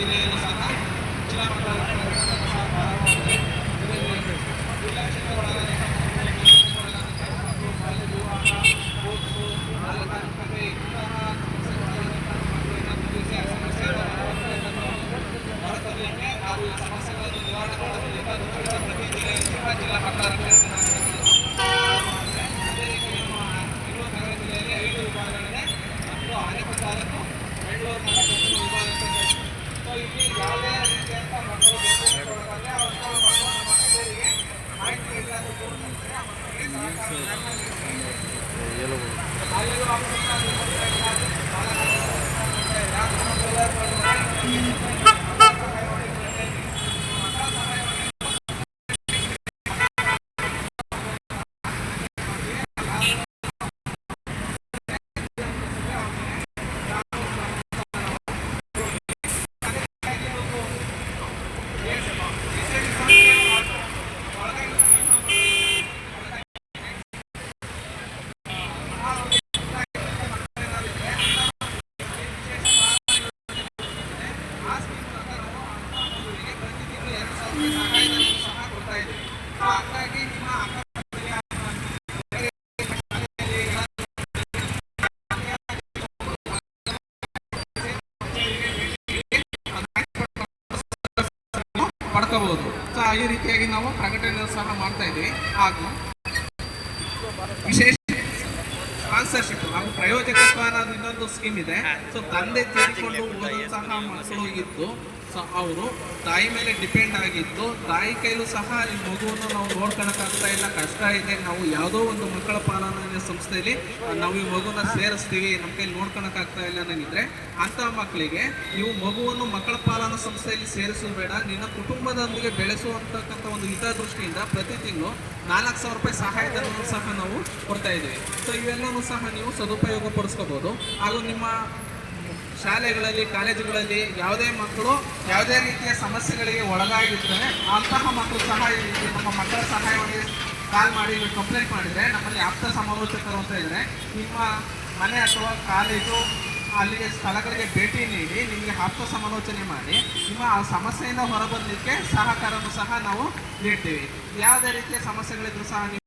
Gracias. ये लोग ಪಡ್ಕೋಬಹುದು. ಸೊ ಈ ರೀತಿಯಾಗಿ ನಾವು ಪ್ರಕಟಣೆ ಸಹ ಮಾಡ್ತಾ ಇದ್ದೀವಿ. ಹಾಗೂ ವಿಶೇಷ ಸ್ಪಾನ್ಸರ್ಶಿಪ್ ಹಾಗೂ ಪ್ರಯೋಜಕತ್ವ ಅನ್ನೋದು ಇನ್ನೊಂದು ಸ್ಕೀಮ್ ಇದೆ. ಸೊ ತಂದೆ ತೀರಿಕೊಂಡು ಸಹ ಮಕ್ಕಳು ಇದ್ದು ಸೊ ಅವರು ತಾಯಿ ಮೇಲೆ ಡಿಪೆಂಡ್ ಆಗಿದ್ದು, ತಾಯಿ ಕೈಲೂ ಸಹ ಈ ಮಗುವನ್ನು ನಾವು ನೋಡ್ಕೊಳಕ್ಕಾಗ್ತಾ ಇಲ್ಲ, ಕಷ್ಟ ಇದೆ. ನಾವು ಯಾವುದೋ ಒಂದು ಮಕ್ಕಳ ಪಾಲನೆ ಸಂಸ್ಥೆಯಲ್ಲಿ ನಾವು ಈ ಮಗುನ ಸೇರಿಸ್ತೀವಿ, ನಮ್ಮ ಕೈಲಿ ನೋಡ್ಕೊಳಕ್ಕಾಗ್ತಾ ಇಲ್ಲ ನನಗಿದ್ರೆ ಅಂಥ ಮಕ್ಕಳಿಗೆ ನೀವು ಮಗುವನ್ನು ಮಕ್ಕಳ ಪಾಲನಾ ಸಂಸ್ಥೆಯಲ್ಲಿ ಸೇರಿಸೋದು ಬೇಡ. ನಿನ್ನ ಕುಟುಂಬದೊಂದಿಗೆ ಬೆಳೆಸುವಂತಕ್ಕಂಥ ಒಂದು ಹಿತದೃಷ್ಟಿಯಿಂದ ಪ್ರತಿ ತಿಂಗಳು ನಾಲ್ಕು ಸಾವಿರ ರೂಪಾಯಿ ಸಹಾಯಧನವನ್ನು ಸಹ ನಾವು ಕೊಡ್ತಾ ಇದ್ದೀವಿ. ಸೊ ಇವೆಲ್ಲವೂ ಸಹ ನೀವು ಸದುಪಯೋಗ ಪಡಿಸ್ಕೋಬೋದು. ಹಾಗೂ ನಿಮ್ಮ ಶಾಲೆಗಳಲ್ಲಿ, ಕಾಲೇಜುಗಳಲ್ಲಿ ಯಾವುದೇ ಮಕ್ಕಳು ಯಾವುದೇ ರೀತಿಯ ಸಮಸ್ಯೆಗಳಿಗೆ ಒಳಗಾಗಿರ್ತಾರೆ, ಅಂತಹ ಮಕ್ಕಳು ಸಹ ನಮ್ಮ ಮಕ್ಕಳ ಸಹಾಯವಾಗಿ ಕಾಲ್ ಮಾಡಿ ಕಂಪ್ಲೇಂಟ್ ಮಾಡಿದರೆ ನಮ್ಮಲ್ಲಿ ಆಪ್ತ ಸಮಾಲೋಚಕರು ಅಂತ ಇದ್ದಾರೆ. ನಿಮ್ಮ ಮನೆ ಅಥವಾ ಕಾಲೇಜು ಅಲ್ಲಿಗೆ ಸ್ಥಳಗಳಿಗೆ ಭೇಟಿ ನೀಡಿ, ನಿಮಗೆ ಆಪ್ತ ಸಮಾಲೋಚನೆ ಮಾಡಿ, ನಿಮ್ಮ ಆ ಸಮಸ್ಯೆಯಿಂದ ಹೊರಬರಲಿಕ್ಕೆ ಸಹಕಾರವನ್ನು ಸಹ ನಾವು ನೀಡ್ತೀವಿ. ಯಾವುದೇ ರೀತಿಯ ಸಮಸ್ಯೆಗಳಿದ್ರೂ ಸಹ